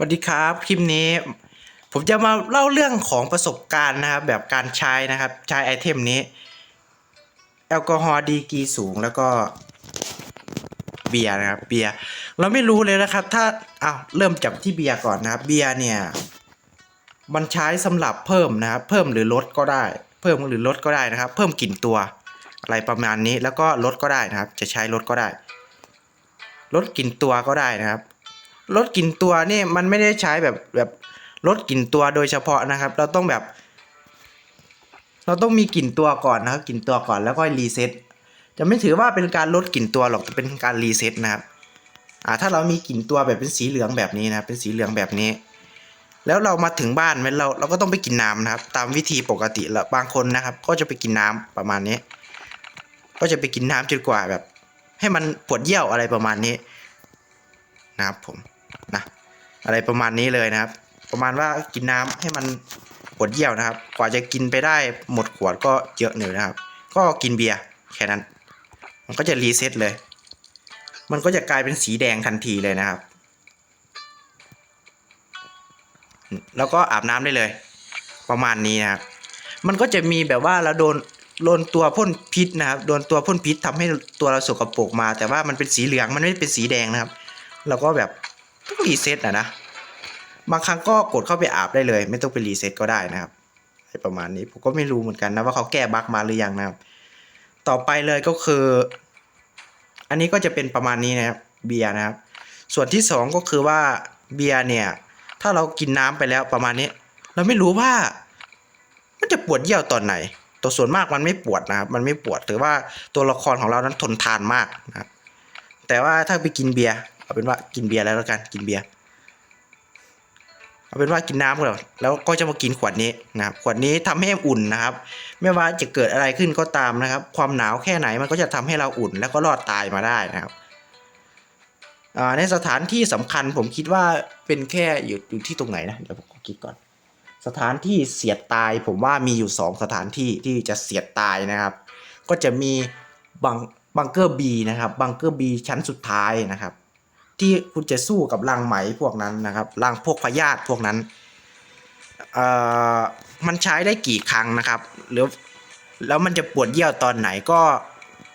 สวัสดีครับคลิปนี้ ผมจะมาเล่าเรื่องของประสบการณ์นะครับ แบบการใช้นะครับ ใช้ไอเทมนี้ แอลกอฮอล์ดีกีสูงแล้วก็เบียร์นะครับเบียร์เราไม่รู้เลยนะครับ ถ้าอ้าวเริ่มจากที่เบียร์ก่อนนะครับ เบียร์เนี่ย มันใช้สำหรับเพิ่มนะครับ เพิ่มหรือลดก็ได้ เพิ่มหรือลดก็ได้นะครับ เพิ่มกลิ่นตัวอะไรประมาณนี้แล้วก็ลดก็ได้นะครับ จะใช้ลดก็ได้ลดกลิ่นตัวก็ได้นะครับ ลดกลิ่นตัวนี่มันไม่ได้ใช้แบบแบบลดกลิ่นตัวโดยเฉพาะนะครับ เราต้องแบบ เราต้องมีกลิ่นตัวก่อนนะครับกลิ่นตัวก่อนแล้วก็รีเซ็ตจะไม่ถือว่าเป็นการลดกลิ่นตัวหรอกแต่เป็นการรีเซ็ตนะครับอ่าถ้าเรามีกลิ่นตัวแบบเป็นสีเหลืองแบบนี้นะเป็นสีเหลืองแบบนี้ แล้วเรามาถึงบ้านเราเราก็ต้องไปกินน้ำนะครับ ตามวิธีปกติแล้วบางคนนะครับ ก็จะไปกินน้ำประมาณนี้ ก็จะไปกินน้ำจนกว่าแบบ ให้มันปวดเยี่ยวอะไรประมาณนี้นะครับผม อะไรประมาณนี้เลยนะครับ ประมาณว่ากินน้ำให้มันปวดเยี่ยวนะครับ กว่าจะกินไปได้หมดขวดก็เยอะหนึ่งนะครับ ก็กินเบียร์แค่นั้น มันก็จะรีเซ็ตเลย มันก็จะกลายเป็นสีแดงทันทีเลยนะครับ แล้วก็อาบน้ำได้เลย ประมาณนี้นะครับ มันก็จะมีแบบว่าเราโดนโดนตัวพ่นพิษนะครับ โดนตัวพ่นพิษทำให้ตัวเราสกปรกมา แต่ว่ามันเป็นสีเหลือง มันไม่ได้เป็นสีแดงนะครับ เราก็แบบ รีเซ็ตนะนะ บางครั้งก็กดเข้าไปอาบได้เลย ไม่ต้องไปรีเซ็ตก็ได้นะครับประมาณนี้ผมก็ไม่รู้เหมือนกันนะว่าเขาแก้บั๊กมาหรือยังนะครับ ต่อไปเลยก็คือ อันนี้ก็จะเป็นประมาณนี้นะครับเบียร์นะครับ ส่วนที่สองก็คือว่าเบียร์เนี่ย ถ้าเรากินน้ำไปแล้วประมาณนี้ เราไม่รู้ว่า มันจะปวดเยี่ยวตอนไหน ตัวส่วนมากมันไม่ปวดนะครับ มันไม่ปวดถือว่าตัวละครของเรานั้นทนทานมากนะครับแต่ว่าถ้าไปกินเบียร์ เอาเป็นว่ากินเบียร์แล้วแล้วกันกินเบียร์เอาเป็นว่ากินน้ำก่อนแล้วก็จะมากินขวดนี้นะครับขวดนี้ทำให้อุ่นนะครับ ไม่ว่าจะเกิดอะไรขึ้นก็ตามนะครับ ความหนาวแค่ไหนมันก็จะทำให้เราอุ่น แล้วก็รอดตายมาได้นะครับในสถานที่สำคัญผมคิดว่าเป็นแค่อยู่อยู่ที่ตรงไหนนะเดี๋ยวผมขอคิดก่อน สถานที่เสียดตายผมว่ามีอยู่สองสถานที่ที่จะเสียดตายนะครับ ก็จะมีบังบังเกอร์บีนะครับบังเกอร์บีชั้นสุดท้ายนะครับ ที่คุณจะสู้กับรังไหมพวกนั้นนะครับรังพวกพยาธิพวกนั้นเอ่อมันใช้ได้กี่ครั้งนะครับหรือแล้วมันจะปวดเยี่ยวตอนไหนก็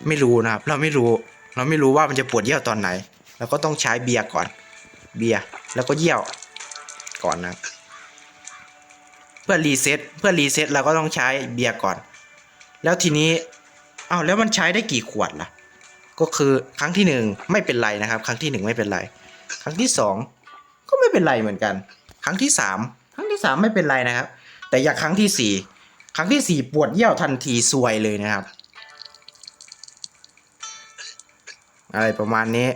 ไม่รู้นะครับ เราไม่รู้ เราไม่รู้ว่ามันจะปวดเยี่ยวตอนไหนเราก็ต้องใช้เบียร์ก่อน เบียร์แล้วก็เยี่ยวก่อนนะเพื่อรีเซ็ตเพื่อรีเซ็ตเราก็ต้องใช้เบียร์ก่อน แล้วทีนี้อ้าวแล้วมันใช้ได้กี่ขวดล่ะ ก็คือครั้งที่หนึ่งไม่เป็นไรนะครับ ครั้งที่หนึ่งไม่เป็นไร ครั้งที่สองก็ไม่เป็นไรเหมือนกัน ครั้งที่สามครั้งที่สามไม่เป็นไรนะครับ แต่อย่าครั้งที่สี่ครั้งที่สี่ปวดเยี่ยวทันทีซวยเลยนะครับ อะไรประมาณนี้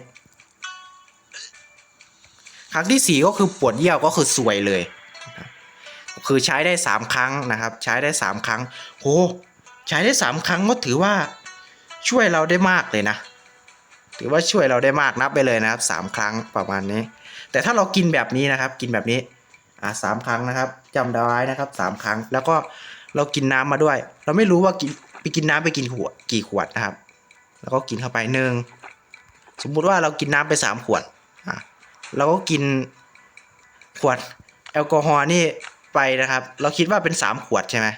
ครั้งที่สี่ก็คือปวดเยี่ยวก็คือซวยเลย คือใช้ได้สามครั้งนะครับ ใช้ได้สามครั้งโหใช้ได้สามครั้งก็ถือว่าช่วยเราได้มากเลยนะ ถือว่าช่วยเราได้มากนับไปเลยนะครับสามครั้งประมาณนี้ แต่ถ้าเรากินแบบนี้นะครับ กินแบบนี้อ่าสามครั้งนะครับจำได้ไว้นะครับสามครั้ง แล้วก็เรากินน้ำมาด้วย เราไม่รู้ว่ากินไปกินน้ำไปกินขวดกี่ขวดนะครับ แล้วก็กินเข้าไปหนึ่งสมมุติว่าเรากินน้ำไปสามขวดอะเราก็กินขวดแอลกอฮอล์นี่ไปนะครับ เราคิดว่าเป็นสามขวดใช่ไหม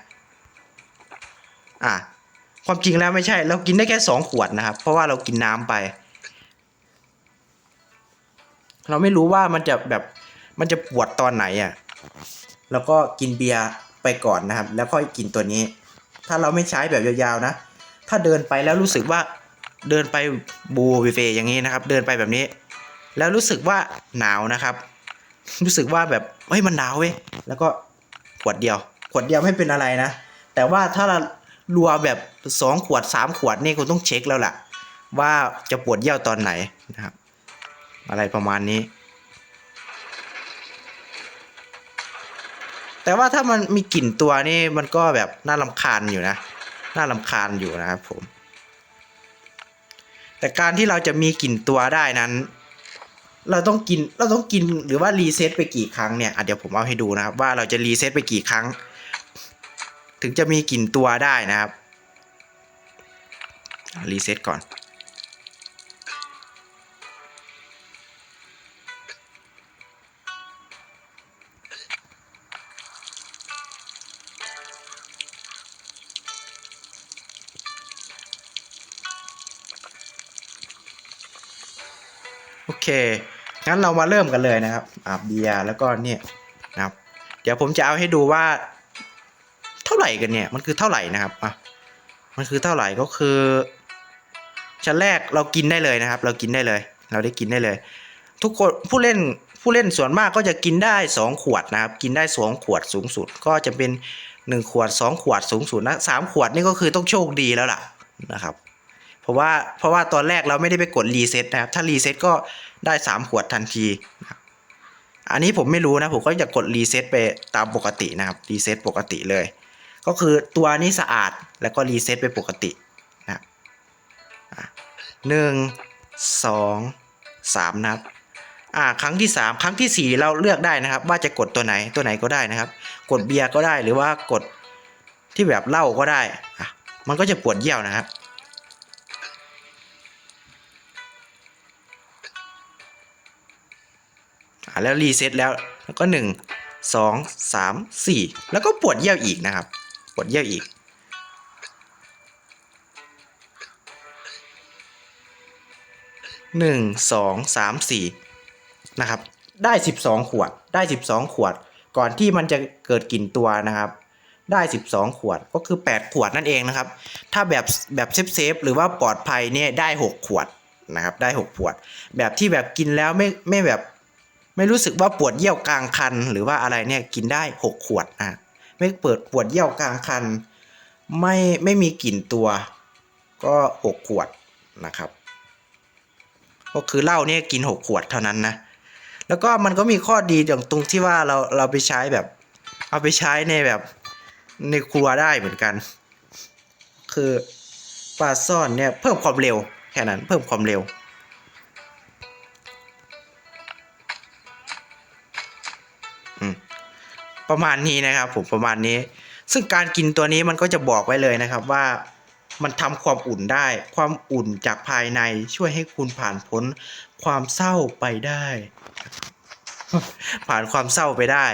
อะความจริงแล้วไม่ใช่ เรากินได้แค่สองขวดนะครับ เพราะว่าเรากินน้ำไป เราไม่รู้ว่ามันจะแบบมันจะปวดตอนไหนอะแล้วก็กินเบียร์ไปก่อนนะครับ แล้วค่อยกินตัวนี้ ถ้าเราไม่ใช้แบบยาวๆนะ ถ้าเดินไปแล้วรู้สึกว่าเดินไปบูวิเฟอย่างนี้นะครับ เดินไปแบบนี้ แล้วรู้สึกว่าหนาวนะครับ รู้สึกว่าแบบเฮ้ยมันหนาวเว้ยแล้วก็ขวดเดียว ขวดเดียวไม่เป็นอะไรนะ แต่ว่าถ้าเรารัวแบบสองขวดสามขวดนี่คุณต้องเช็คแล้วล่ะ ว่าจะปวดเยี่ยวตอนไหนนะครับ อะไรประมาณนี้ แต่ว่าถ้ามันมีกลิ่นตัวนี่มันก็แบบน่าลำคาญอยู่นะ น่าลำคาญอยู่นะครับผม แต่การที่เราจะมีกลิ่นตัวได้นั้น เราต้องกินเราต้องกินหรือว่ารีเซ็ตไปกี่ครั้งเนี่ยอะเดี๋ยวผมเอาให้ดูนะครับ ว่าเราจะรีเซ็ตไปกี่ครั้ง ถึงจะมีกลิ่นตัวได้นะครับรีเซ็ตก่อน เค งั้นเรามาเริ่มกันเลยนะครับอ่าเบียร์แล้วก็เนี่ยนะครับ เดี๋ยวผมจะเอาให้ดูว่า เท่าไหร่กันเนี่ย มันคือเท่าไหร่นะครับอะมันคือเท่าไหร่ก็คือชั้นแรกเรากินได้เลยนะครับ เรากินได้เลย เราได้กินได้เลย ทุกคนผู้เล่นผู้เล่นส่วนมากก็จะกินได้สองขวดนะครับ กินได้สองขวดสูงสุด ก็จะเป็นหนึ่งขวดสองขวดสูงสุดนะสามขวดนี่ก็คือต้องโชคดีแล้วล่ะนะครับ เพราะว่าเพราะว่าตอนแรกเราไม่ได้ไปกดรีเซ็ตนะครับ ถ้ารีเซ็ตก็ ได้สามขวดทันทีอันนี้ผมไม่รู้นะ ผมก็จะกดรีเซ็ตไปตามปกตินะครับรีเซ็ตปกติเลย ก็คือตัวนี้สะอาดแล้วก็รีเซ็ตไปปกตินะครับหนึ่งสองสามนะครับอ่าครั้งที่สามครั้งที่สี่เราเลือกได้นะครับ ว่าจะกดตัวไหนตัวไหนก็ได้นะครับ กดเบียร์ก็ได้หรือว่ากดที่แบบเหล้าก็ได้อะมันก็จะปวดเยี่ยวนะครับ อ่าแล้วรีเซ็ตแล้วแล้วก็หนึ่งสองสามสี่แล้วก็ปวดเยี่ยวอีกนะครับ ปวดเยี่ยวอีกหนึ่งสองสามสี่นะครับ ได้สิบสองขวด ได้สิบสองขวด ก่อนที่มันจะเกิดกลิ่นตัวนะครับได้สิบสองขวดก็คือแปดขวดนั่นเองนะครับ ถ้าแบบแบบเซฟเซฟหรือว่าปลอดภัยเนี่ยได้หกขวดนะครับ ได้หกขวด แบบที่แบบกินแล้วไม่ไม่แบบ ไม่รู้สึกว่าปวดเยี่ยวกลางคัน หรือว่าอะไรเนี่ยกินได้หกขวดนะไม่เปิดปวดเยี่ยวกลางคัน ไม่ไม่มีกลิ่นตัว ก็หกขวดนะครับ ก็คือเหล้าเนี่ยกินหกขวดเท่านั้นนะแล้วก็มันก็มีข้อดีอย่างตรงที่ว่าเราเราไปใช้แบบ เอาไปใช้ในแบบในครัวได้เหมือนกัน คือปลาซ่อนเนี่ยเพิ่มความเร็วแค่นั้นเพิ่มความเร็ว ประมาณนี้นะครับ ผมประมาณนี้ ซึ่งการกินตัวนี้มันก็จะบอกไว้เลยนะครับว่ามันทำความอุ่นได้ ความอุ่นจากภายในช่วยให้คุณผ่านพ้นความเศร้าไปได้ ผ่านความเศร้าไปได้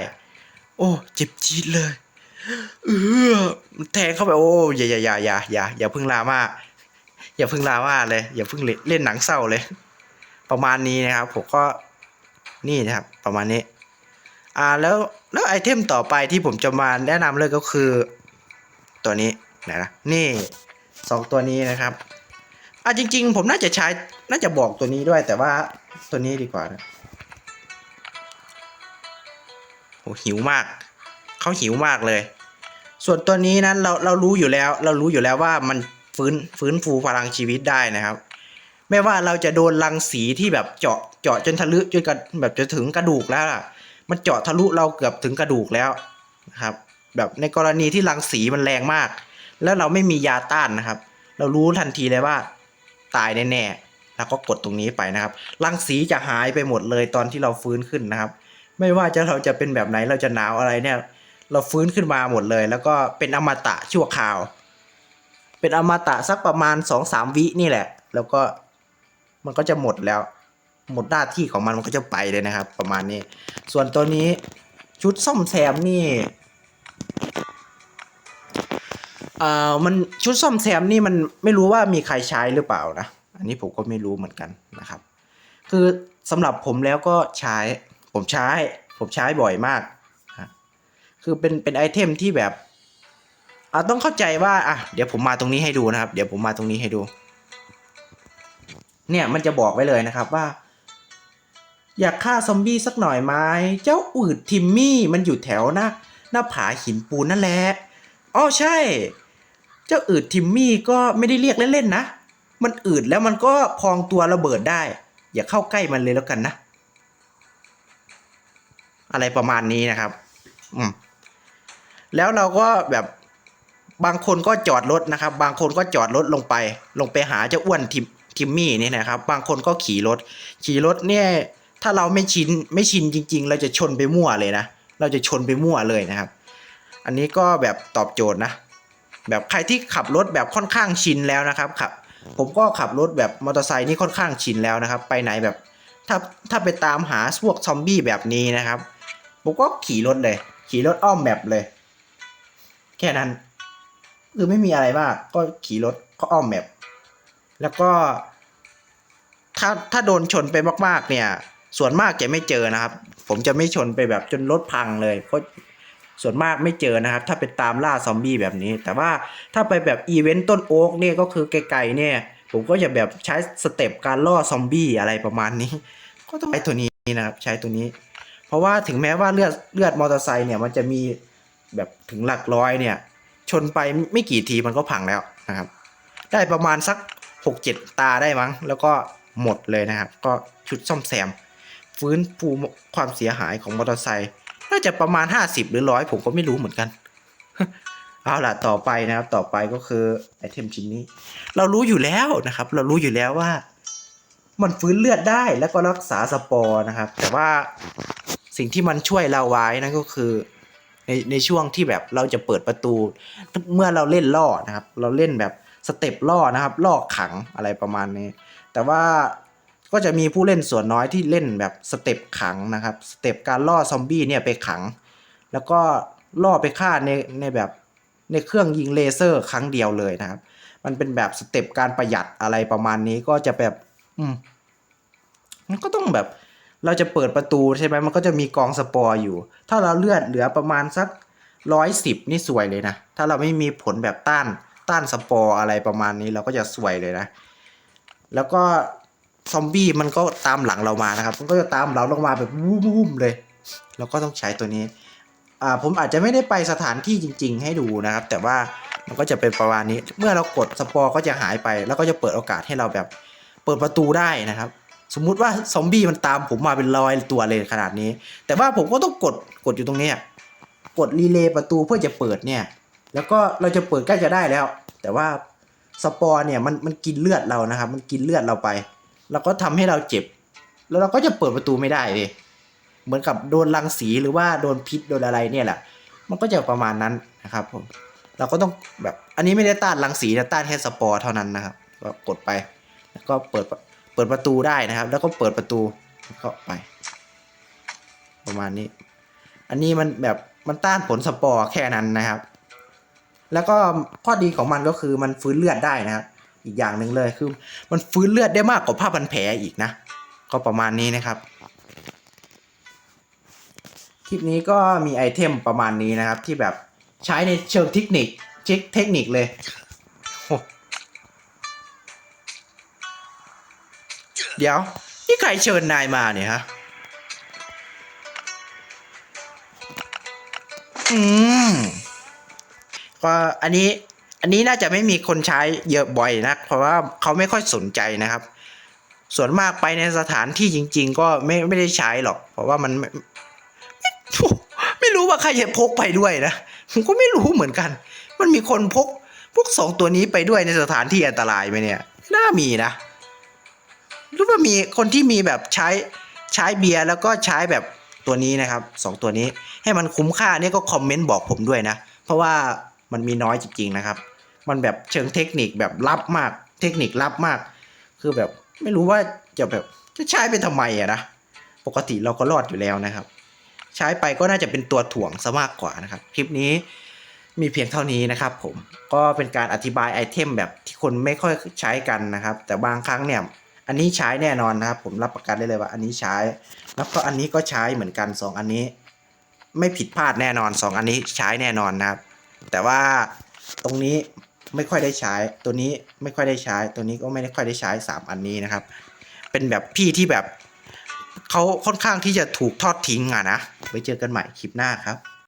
โอ้เจ็บจี๊ดเลย เออแทงเข้าไปโอ้อย่าอย่าอย่าอย่าอย่าอย่าเพิ่งลามาอย่าเพิ่งลามาเลย อย่าเพิ่งเล่นหนังเศร้าเลย ประมาณนี้นะครับ ผมก็นี่นะครับ ประมาณนี้ อ่าแล้วแล้วไอเทมต่อไปที่ผมจะมาแนะนำเลยก็คือ ตัวนี้ไหนนะนี่สองตัวนี้นะครับอะจริง ๆ ผมน่าจะใช้น่าจะบอกตัวนี้ด้วย แต่ว่าตัวนี้ดีกว่านะโอ้หิวมากเขาหิวมากเลย ส่วนตัวนี้นั้นเราเรารู้อยู่แล้ว เรารู้อยู่แล้วว่ามันฟื้นฟื้นฟูพลังชีวิตได้นะครับ ไม่ว่าเราจะโดนรังสีที่แบบเจาะเจาะจนทะลุจนกระแบบจะถึงกระดูกแล้วล่ะ มันเจาะทะลุเราเกือบถึงกระดูกแล้วนะครับ แบบในกรณีที่รังสีมันแรงมาก แล้วเราไม่มียาต้านนะครับ เรารู้ทันทีเลยว่าตายแน่ๆแล้วก็กดตรงนี้ไปนะครับ รังสีจะหายไปหมดเลยตอนที่เราฟื้นขึ้นนะครับ ไม่ว่าจะเราจะเป็นแบบไหนเราจะหนาวอะไรเนี่ย เราฟื้นขึ้นมาหมดเลย แล้วก็เป็นอมตะชั่วคราว เป็นอมตะสักประมาณสองสามวินี่แหละ แล้วก็มันก็จะหมดแล้ว หมดหน้าที่ของมันมันก็จะไปเลยนะครับ ประมาณนี้ ส่วนตัวนี้ชุดซ่อมแซมนี่เอ่อมันชุดซ่อมแซมนี่มันไม่รู้ว่ามีใครใช้หรือเปล่านะ อันนี้ผมก็ไม่รู้เหมือนกันนะครับ คือสำหรับผมแล้วก็ใช้ ผมใช้ ผมใช้บ่อยมาก คือเป็นเป็นไอเทมที่แบบอะต้องเข้าใจว่าอะเดี๋ยวผมมาตรงนี้ให้ดูนะครับ เดี๋ยวผมมาตรงนี้ให้ดู เนี่ยมันจะบอกไว้เลยนะครับว่า อยากฆ่าซอมบี้สักหน่อยไหมเจ้าอืดทิมมี่มันอยู่แถวหน้าหน้าผาหินปูนนั่นแหละอ๋อใช่ เจ้าอืดทิมมี่ก็ไม่ได้เรียกเล่นๆนะ มันอืดแล้วมันก็พองตัวระเบิดได้ อย่าเข้าใกล้มันเลยแล้วกันนะ อะไรประมาณนี้นะครับ อืมแล้วเราก็แบบบางคนก็จอดรถนะครับ บางคนก็จอดรถลงไป ลงไปหาเจ้าอ้วนทิมทิมมี่นี่นะครับ บางคนก็ขี่รถ ขี่รถเนี่ย ถ้าเราไม่ชินไม่ชินจริง ๆ เราจะชนไปมั่วเลยนะ เราจะชนไปมั่วเลยนะครับ อันนี้ก็แบบตอบโจทย์นะ แบบใครที่ขับรถแบบค่อนข้างชินแล้วนะครับขับ ผมก็ขับรถแบบมอเตอร์ไซค์นี่ค่อนข้างชินแล้วนะครับ ไปไหนแบบถ้าถ้าไปตามหาพวกซอมบี้แบบนี้นะครับ ผมก็ขี่รถเลย ขี่รถอ้อมแบบเลย แค่นั้น คือไม่มีอะไรมาก ก็ขี่รถก็อ้อมแบบ แล้วก็ถ้าถ้าโดนชนไปมาก ๆ เนี่ย ส่วนมากจะไม่เจอนะครับ ผมจะไม่ชนไปแบบจนรถพังเลยเพราะส่วนมากไม่เจอนะครับ ถ้าเป็นตามล่าซอมบี้แบบนี้ แต่ว่าถ้าไปแบบอีเวนต์ต้นโอ๊กเนี่ยก็คือไกลๆเนี่ย ผมก็จะแบบใช้สเต็ปการล่อซอมบี้อะไรประมาณนี้ ก็ต้องใช้ตัวนี้นะครับ ใช้ตัวนี้ เพราะว่าถึงแม้ว่าเลือดเลือดมอเตอร์ไซค์เนี่ยมันจะมีแบบถึงหลักร้อยเนี่ย ชนไปไม่กี่ทีมันก็พังแล้วนะครับ ได้ประมาณสักหกเจ็ดตาได้มั้ง แล้วก็หมดเลยนะครับ ก็ชุดซ่อมแซม ฟื้นฟูความเสียหายของมอเตอร์ไซค์น่าจะประมาณ 50 หรือร้อยผมก็ไม่รู้เหมือนกัน เอาล่ะต่อไปนะครับ ต่อไปก็คือไอเทมชิ้นนี้ เรารู้อยู่แล้วนะครับ เรารู้อยู่แล้วว่า มันฟื้นเลือดได้แล้วก็รักษาสปอร์นะครับ แต่ว่าสิ่งที่มันช่วยเราไว้นั่นก็คือในในช่วงที่แบบเราจะเปิดประตู เมื่อเราเล่นล่อนะครับ เราเล่นแบบสเต็ปล่อนะครับล่อขังอะไรประมาณนี้ แต่ว่า ก็จะมีผู้เล่นส่วนน้อยที่เล่นแบบสเต็ปขังนะครับ สเต็ปการล่อซอมบี้เนี่ยไปขัง แล้วก็ล่อไปฆ่าในในแบบในเครื่องยิงเลเซอร์ครั้งเดียวเลยนะครับ มันเป็นแบบสเต็ปการประหยัดอะไรประมาณนี้ก็จะแบบ อืมมันก็ต้องแบบเราจะเปิดประตูใช่ไหมมันก็จะมีกองสปอร์อยู่ ถ้าเราเลือดเหลือประมาณสักร้อยสิบนี่สวยเลยนะ ถ้าเราไม่มีผลแบบต้านต้านสปอร์อะไรประมาณนี้เราก็จะสวยเลยนะ แล้วก็ ซอมบี้มันก็ตามหลังเรามานะครับ มันก็จะตามเราลงมาแบบวุ้มๆเลย เราก็ต้องใช้ตัวนี้อ่าผมอาจจะไม่ได้ไปสถานที่จริง ๆ ให้ดูนะครับ แต่ว่ามันก็จะเป็นประมาณนี้ เมื่อเรากดสปอร์ก็จะหายไป แล้วก็จะเปิดโอกาสให้เราแบบเปิดประตูได้นะครับ สมมุติว่าซอมบี้มันตามผมมาเป็นร้อยตัวเลยขนาดนี้ แต่ว่าผมก็ต้องกดกดอยู่ตรงเนี้ยกดรีเลย์ประตูเพื่อจะเปิดเนี่ย แล้วก็เราจะเปิดใกล้จะได้แล้ว แต่ว่าสปอร์เนี่ยมันมันกินเลือดเรานะครับ มันกินเลือดเราไป แล้วก็ทำให้เราเจ็บ แล้วเราก็จะเปิดประตูไม่ได้เลยเหมือนกับโดนรังสีหรือว่าโดนพิษโดนอะไรเนี่ยแหละ มันก็จะประมาณนั้นนะครับผมเราก็ต้องแบบอันนี้ไม่ได้ต้านรังสีแต่ต้านแค่สปอร์เท่านั้นนะครับก็กดไป แล้วก็เปิดเปิดประตูได้นะครับ แล้วก็เปิดประตูก็ไป ประมาณนี้ อันนี้มันแบบมันต้านผลสปอร์แค่นั้นนะครับ แล้วก็ข้อดีของมันก็คือมันฟื้นเลือดได้นะครับ อีกอย่างหนึ่งเลยคือ มันฟื้นเลือดได้มากกว่าผ้าพันแผลอีกนะ ก็ประมาณนี้นะครับ คลิปนี้ก็มีไอเทมประมาณนี้นะครับ ที่แบบใช้ในเชิงเทคนิคเช็คเทคนิคเลยเดี๋ยว นี่ใครเชิญนายมาเนี่ยฮะ อืมก็อันนี้ อันนี้น่าจะไม่มีคนใช้เยอะบ่อยนะเพราะว่าเขาไม่ค่อยสนใจนะครับ ส่วนมากไปในสถานที่จริง ๆ ก็ไม่ไม่ได้ใช้หรอก เพราะว่ามันไม่ไม่ไม่รู้ว่าใครจะพกไปด้วยนะผมก็ไม่รู้เหมือนกัน มันมีคนพกพวกสองตัวนี้ไปด้วยในสถานที่อันตรายไหมเนี่ยน่ามีนะหรือว่ามีคนที่มีแบบใช้ใช้เบียร์แล้วก็ใช้แบบตัวนี้นะครับสองตัวนี้ให้มันคุ้มค่าเนี่ยก็คอมเมนต์บอกผมด้วยนะ เพราะว่า มันมีน้อยจริงๆนะครับ มันแบบเชิงเทคนิคแบบลับมาก เทคนิคลับมาก คือแบบไม่รู้ว่าจะแบบจะใช้ไปทำไมอะนะ ปกติเราก็รอดอยู่แล้วนะครับ ใช้ไปก็น่าจะเป็นตัวถ่วงซะมากกว่านะครับ คลิปนี้มีเพียงเท่านี้นะครับผม ก็เป็นการอธิบายไอเทมแบบที่คนไม่ค่อยใช้กันนะครับ แต่บางครั้งเนี่ย อันนี้ใช้แน่นอนนะครับ ผมรับประกันได้เลยว่า อันนี้ใช้ แล้วก็อันนี้ก็ใช้เหมือนกันสองอันนี้ ไม่ผิดพลาดแน่นอนสองอันนี้ใช้แน่นอนนะครับ แต่ว่าตรงนี้ไม่ค่อยได้ใช้ตัวนี้ไม่ค่อยได้ใช้ ตัวนี้ก็ไม่ได้ค่อยได้ใช้สามอันนี้นะครับ เป็นแบบพี่ที่แบบเขาค่อนข้างที่จะถูกทอดทิ้งอะนะไว้เจอกันใหม่คลิปหน้าครับ